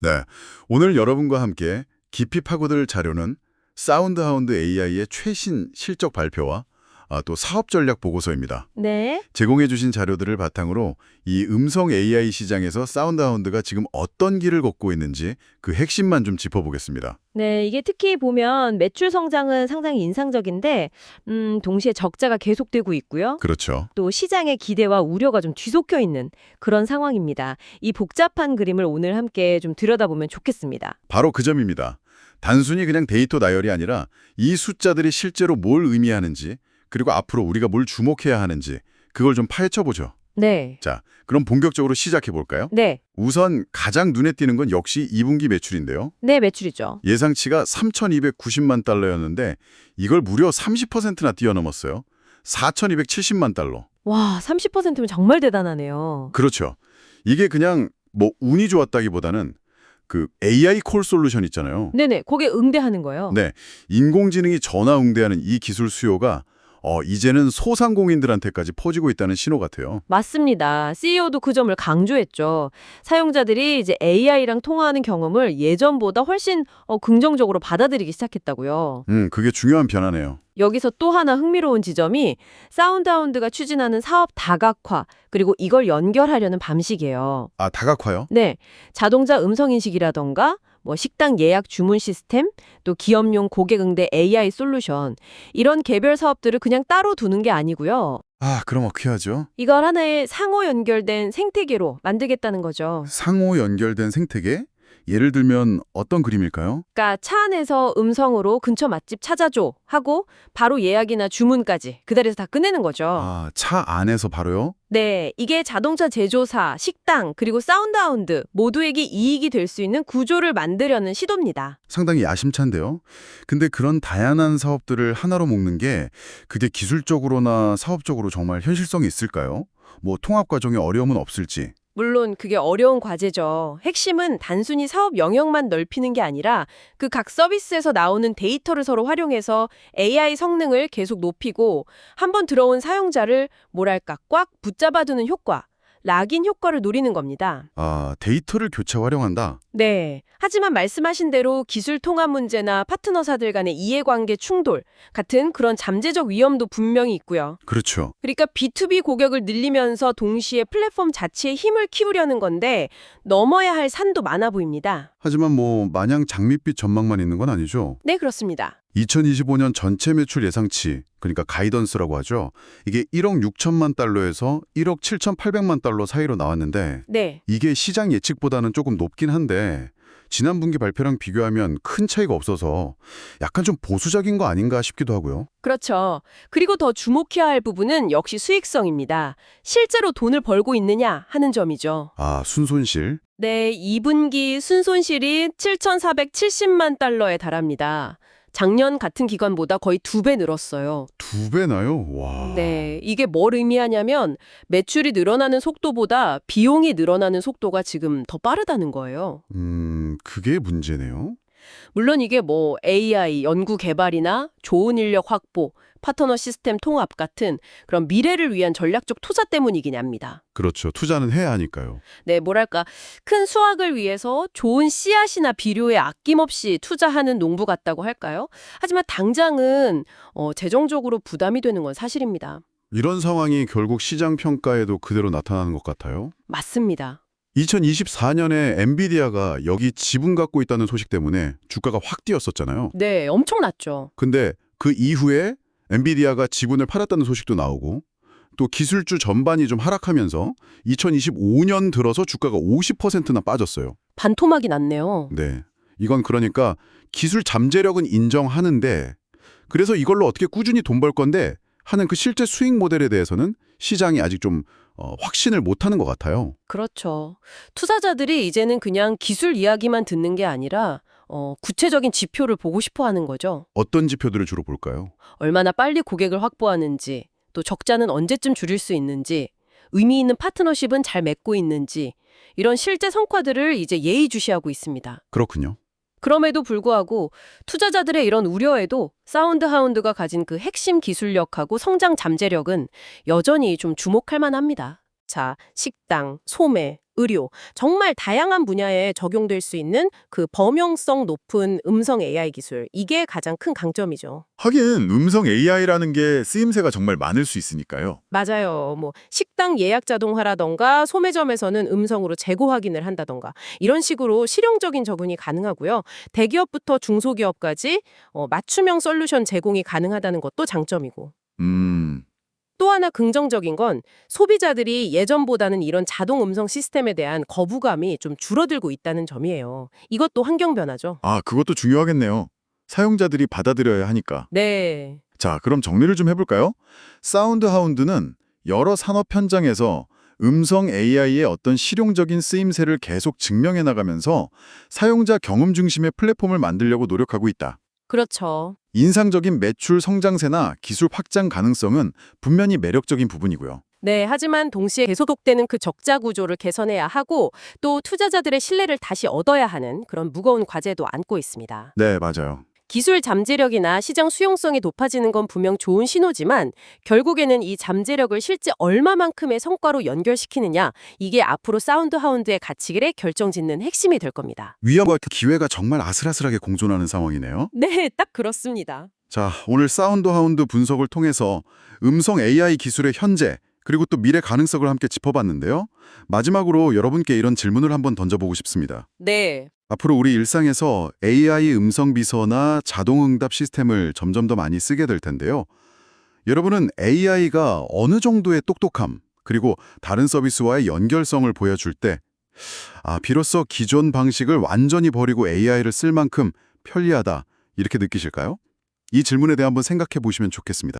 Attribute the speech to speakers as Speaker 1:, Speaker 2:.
Speaker 1: 네, 오늘 여러분과 함께 깊이 파고들 자료는 사운드 하운드 AI의 최신 실적 발표와 아, 또 사업 전략 보고서입니다.
Speaker 2: 네.
Speaker 1: 제공해 주신 자료들을 바탕으로 이 음성 AI 시장에서 사운드 하운드가 지금 어떤 길을 걷고 있는지 그 핵심만 좀 짚어보겠습니다.
Speaker 2: 네, 이게 특히 보면 매출 성장은 상당히 인상적인데 음, 동시에 적자가 계속되고 있고요.
Speaker 1: 그렇죠.
Speaker 2: 또 시장의 기대와 우려가 좀 뒤섞여 있는 그런 상황입니다. 이 복잡한 그림을 오늘 함께 좀 들여다보면 좋겠습니다.
Speaker 1: 바로 그 점입니다. 단순히 그냥 데이터 나열이 아니라 이 숫자들이 실제로 뭘 의미하는지 그리고 앞으로 우리가 뭘 주목해야 하는지 그걸 좀 파헤쳐보죠.
Speaker 2: 네.
Speaker 1: 자, 그럼 본격적으로 시작해 볼까요?
Speaker 2: 네.
Speaker 1: 우선 가장 눈에 띄는 건 역시 2분기 매출인데요.
Speaker 2: 네, 매출이죠.
Speaker 1: 예상치가 3,290만 달러였는데 이걸 무려 30%나 뛰어넘었어요. 4,270만 달러.
Speaker 2: 와, 30%면 정말 대단하네요.
Speaker 1: 그렇죠. 이게 그냥 뭐 운이 좋았다기보다는 그 AI 콜 솔루션 있잖아요.
Speaker 2: 네네, 거기에 응대하는 거예요.
Speaker 1: 네, 인공지능이 전화 응대하는 이 기술 수요가 어, 이제는 소상공인들한테까지 퍼지고 있다는 신호 같아요.
Speaker 2: 맞습니다. CEO도 그 점을 강조했죠. 사용자들이 이제 AI랑 통화하는 경험을 예전보다 훨씬 어, 긍정적으로 받아들이기 시작했다고요.
Speaker 1: 음, 그게 중요한 변화네요.
Speaker 2: 여기서 또 하나 흥미로운 지점이 사운드하운드가 추진하는 사업 다각화 그리고 이걸 연결하려는 방식이에요.
Speaker 1: 아, 다각화요?
Speaker 2: 네, 자동차 음성 인식이라던가 뭐 식당 예약 주문 시스템, 또 기업용 고객 응대 AI 솔루션 이런 개별 사업들을 그냥 따로 두는 게 아니고요.
Speaker 1: 아, 그럼 어떻게 하죠?
Speaker 2: 이걸 하나의 상호 연결된 생태계로 만들겠다는 거죠.
Speaker 1: 상호 연결된 생태계? 예를 들면 어떤 그림일까요?
Speaker 2: 그러니까 차 안에서 음성으로 근처 맛집 찾아줘 하고 바로 예약이나 주문까지 그 자리에서 다 끝내는 거죠.
Speaker 1: 아, 차 안에서 바로요?
Speaker 2: 네, 이게 자동차 제조사, 식당, 그리고 사운드하운드 모두에게 이익이 될 수 있는 구조를 만들려는 시도입니다.
Speaker 1: 상당히 야심찬데요. 근데 그런 다양한 사업들을 하나로 묶는 게 그게 기술적으로나 사업적으로 정말 현실성이 있을까요? 뭐 통합 과정에 어려움은 없을지.
Speaker 2: 물론 그게 어려운 과제죠. 핵심은 단순히 사업 영역만 넓히는 게 아니라 그 각 서비스에서 나오는 데이터를 서로 활용해서 AI 성능을 계속 높이고 한번 들어온 사용자를 뭐랄까 꽉 붙잡아두는 효과, 락인 효과를 노리는 겁니다.
Speaker 1: 아, 데이터를 교차 활용한다.
Speaker 2: 네. 하지만 말씀하신 대로 기술 통합 문제나 파트너사들 간의 이해관계 충돌 같은 그런 잠재적 위험도 분명히 있고요.
Speaker 1: 그렇죠.
Speaker 2: 그러니까 B2B 고객을 늘리면서 동시에 플랫폼 자체의 힘을 키우려는 건데 넘어야 할 산도 많아 보입니다.
Speaker 1: 하지만 뭐 마냥 장밋빛 전망만 있는 건 아니죠.
Speaker 2: 네, 그렇습니다.
Speaker 1: 2025년 전체 매출 예상치, 그러니까 가이던스라고 하죠. 이게 1억 6천만 달러에서 1억 7,800만 달러 사이로 나왔는데
Speaker 2: 네.
Speaker 1: 이게 시장 예측보다는 조금 높긴 한데 지난 분기 발표랑 비교하면 큰 차이가 없어서 약간 좀 보수적인 거 아닌가 싶기도 하고요.
Speaker 2: 그렇죠. 그리고 더 주목해야 할 부분은 역시 수익성입니다. 실제로 돈을 벌고 있느냐 하는 점이죠.
Speaker 1: 아, 순손실?
Speaker 2: 네, 2분기 순손실이 7,470만 달러에 달합니다. 작년 같은 기간보다 거의 두 배 늘었어요.
Speaker 1: 두 배나요? 와.
Speaker 2: 네, 이게 뭘 의미하냐면 매출이 늘어나는 속도보다 비용이 늘어나는 속도가 지금 더 빠르다는 거예요.
Speaker 1: 음, 그게 문제네요.
Speaker 2: 물론 이게 뭐 AI 연구 개발이나 좋은 인력 확보, 파트너 시스템 통합 같은 그런 미래를 위한 전략적 투자 때문이긴 합니다.
Speaker 1: 그렇죠. 투자는 해야 하니까요.
Speaker 2: 네, 뭐랄까 큰 수확을 위해서 좋은 씨앗이나 비료에 아낌없이 투자하는 농부 같다고 할까요? 하지만 당장은 어, 재정적으로 부담이 되는 건 사실입니다.
Speaker 1: 이런 상황이 결국 시장 평가에도 그대로 나타나는 것 같아요.
Speaker 2: 맞습니다.
Speaker 1: 2024년에 엔비디아가 여기 지분 갖고 있다는 소식 때문에 주가가 확 뛰었었잖아요.
Speaker 2: 네, 엄청났죠.
Speaker 1: 근데 그 이후에 엔비디아가 지분을 팔았다는 소식도 나오고 또 기술주 전반이 좀 하락하면서 2025년 들어서 주가가 50%나 빠졌어요.
Speaker 2: 반토막이 났네요.
Speaker 1: 네. 이건 그러니까 기술 잠재력은 인정하는데 그래서 이걸로 어떻게 꾸준히 돈 벌 건데 하는 그 실제 수익 모델에 대해서는 시장이 아직 좀 어, 확신을 못하는 것 같아요.
Speaker 2: 그렇죠. 투자자들이 이제는 그냥 기술 이야기만 듣는 게 아니라 어, 구체적인 지표를 보고 싶어 하는 거죠.
Speaker 1: 어떤 지표들을 주로 볼까요?
Speaker 2: 얼마나 빨리 고객을 확보하는지, 또 적자는 언제쯤 줄일 수 있는지, 의미 있는 파트너십은 잘 맺고 있는지, 이런 실제 성과들을 이제 예의주시하고 있습니다.
Speaker 1: 그렇군요.
Speaker 2: 그럼에도 불구하고 투자자들의 이런 우려에도 사운드 하운드가 가진 그 핵심 기술력하고 성장 잠재력은 여전히 좀 주목할 만합니다. 자, 식당, 소매, 의료, 정말 다양한 분야에 적용될 수 있는 그 범용성 높은 음성 AI 기술. 이게 가장 큰 강점이죠.
Speaker 3: 하긴 음성 AI라는 게 쓰임새가 정말 많을 수 있으니까요.
Speaker 2: 맞아요. 뭐 식당 예약 자동화라던가 소매점에서는 음성으로 재고 확인을 한다던가 이런 식으로 실용적인 적용이 가능하고요. 대기업부터 중소기업까지 어, 맞춤형 솔루션 제공이 가능하다는 것도 장점이고.
Speaker 3: 음,
Speaker 2: 또 하나 긍정적인 건 소비자들이 예전보다는 이런 자동 음성 시스템에 대한 거부감이 좀 줄어들고 있다는 점이에요. 이것도 환경 변화죠.
Speaker 3: 아, 그것도 중요하겠네요. 사용자들이 받아들여야 하니까.
Speaker 2: 네.
Speaker 3: 자, 그럼 정리를 좀 해볼까요? 사운드 하운드는 여러 산업 현장에서 음성 AI의 어떤 실용적인 쓰임새를 계속 증명해 나가면서 사용자 경험 중심의 플랫폼을 만들려고 노력하고 있다.
Speaker 2: 그렇죠.
Speaker 3: 인상적인 매출 성장세나 기술 확장 가능성은 분명히 매력적인 부분이고요.
Speaker 2: 네, 하지만 동시에 계속되는 그 적자 구조를 개선해야 하고 또 투자자들의 신뢰를 다시 얻어야 하는 그런 무거운 과제도 안고 있습니다.
Speaker 3: 네, 맞아요.
Speaker 2: 기술 잠재력이나 시장 수용성이 높아지는 건 분명 좋은 신호지만 결국에는 이 잠재력을 실제 얼마만큼의 성과로 연결시키느냐 이게 앞으로 사운드 하운드의 가치길에 결정짓는 핵심이 될 겁니다.
Speaker 1: 위험과 기회가 정말 아슬아슬하게 공존하는 상황이네요.
Speaker 2: 네, 딱 그렇습니다.
Speaker 1: 자, 오늘 사운드 하운드 분석을 통해서 음성 AI 기술의 현재 그리고 또 미래 가능성을 함께 짚어봤는데요. 마지막으로 여러분께 이런 질문을 한번 던져보고 싶습니다.
Speaker 2: 네.
Speaker 1: 앞으로 우리 일상에서 AI 음성 비서나 자동 응답 시스템을 점점 더 많이 쓰게 될 텐데요. 여러분은 AI가 어느 정도의 똑똑함, 그리고 다른 서비스와의 연결성을 보여줄 때, 아, 비로소 기존 방식을 완전히 버리고 AI를 쓸 만큼 편리하다, 이렇게 느끼실까요? 이 질문에 대해 한번 생각해 보시면 좋겠습니다.